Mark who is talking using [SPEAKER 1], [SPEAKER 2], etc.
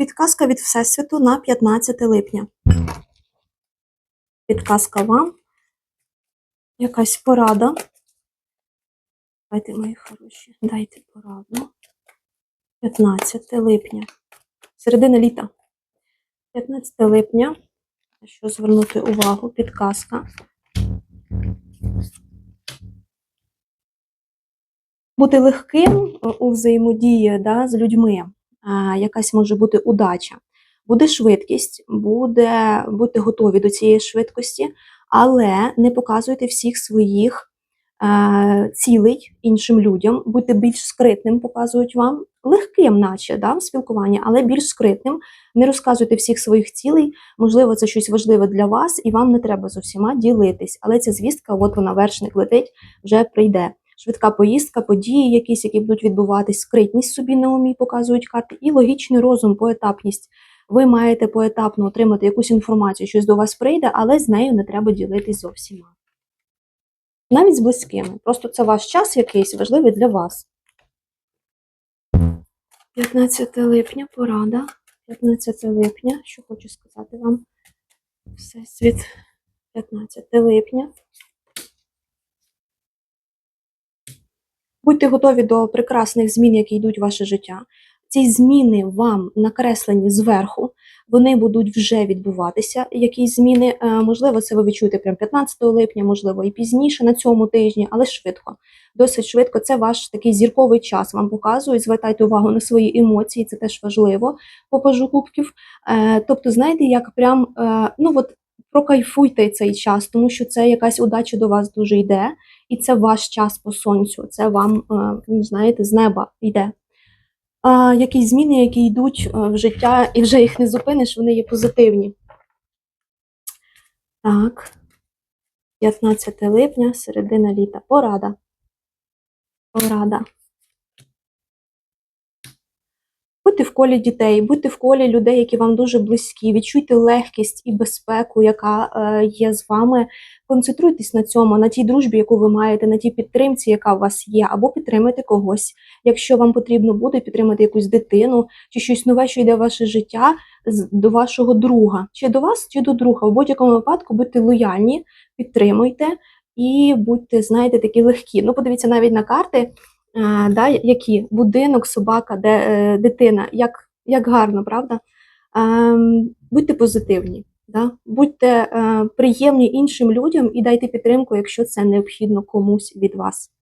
[SPEAKER 1] Підказка від Всесвіту на 15 липня. Підказка вам. Якась порада. Дайте, мої хороші, дайте пораду. 15 липня. Середина літа. 15 липня. Що звернути увагу? Підказка. Бути легким у взаємодії да, з людьми. Якась може бути удача. Буде швидкість, буде, будьте готові до цієї швидкості, але не показуйте всіх своїх е, цілей іншим людям, будьте більш скритним, показують вам, легким, наче да, в спілкуванні, але більш скритним. Не розказуйте всіх своїх цілей. Можливо, це щось важливе для вас, і вам не треба з усіма ділитись. Але ця звістка, от вона вершник летить, вже прийде. Швидка поїздка, події, якісь, які будуть відбуватись, скритність собі на умі показують карти, і логічний розум, поетапність. Ви маєте поетапно отримати якусь інформацію, щось до вас прийде, але з нею не треба ділитись зо всіма. Навіть з близькими. Просто це ваш час якийсь важливий для вас. 15 липня, порада. 15 липня, що хочу сказати вам. Всесвіт. 15 липня. Будьте готові до прекрасних змін, які йдуть в ваше життя. Ці зміни вам накреслені зверху, вони будуть вже відбуватися. Якісь зміни, Е, можливо, це ви відчуєте прямо 15 липня, можливо, і пізніше на цьому тижні, але швидко. Досить швидко. Це ваш такий зірковий час. Вам показують. Звертайте увагу на свої емоції, це теж важливо по пажу кубків. Е, Тобто, знаєте, як прям е, ну от прокайфуйте цей час, тому що це якась удача до вас дуже йде, і це ваш час по сонцю. Це вам, е, ну, знаєте, з неба йде. Якісь зміни, які йдуть е, в життя, і вже їх не зупиниш, вони є позитивні. Так, 15 липня, середина літа. Порада. Порада. Будьте в колі дітей, будьте в колі людей, які вам дуже близькі, відчуйте легкість і безпеку, яка е, є з вами. Концентруйтесь на цьому, на тій дружбі, яку ви маєте, на тій підтримці, яка у вас є, або підтримайте когось. Якщо вам потрібно буде підтримати якусь дитину чи щось нове, що йде в ваше життя, до вашого друга, чи до вас, чи до друга. В будь-якому випадку будьте лояльні, підтримуйте і будьте, знаєте, такі легкі. Ну, подивіться навіть на карти, да, які будинок, собака, де е, дитина. Як, як гарно, правда? Ем, будьте позитивні. Да? Будьте е, приємні іншим людям і дайте підтримку, якщо це необхідно комусь від вас.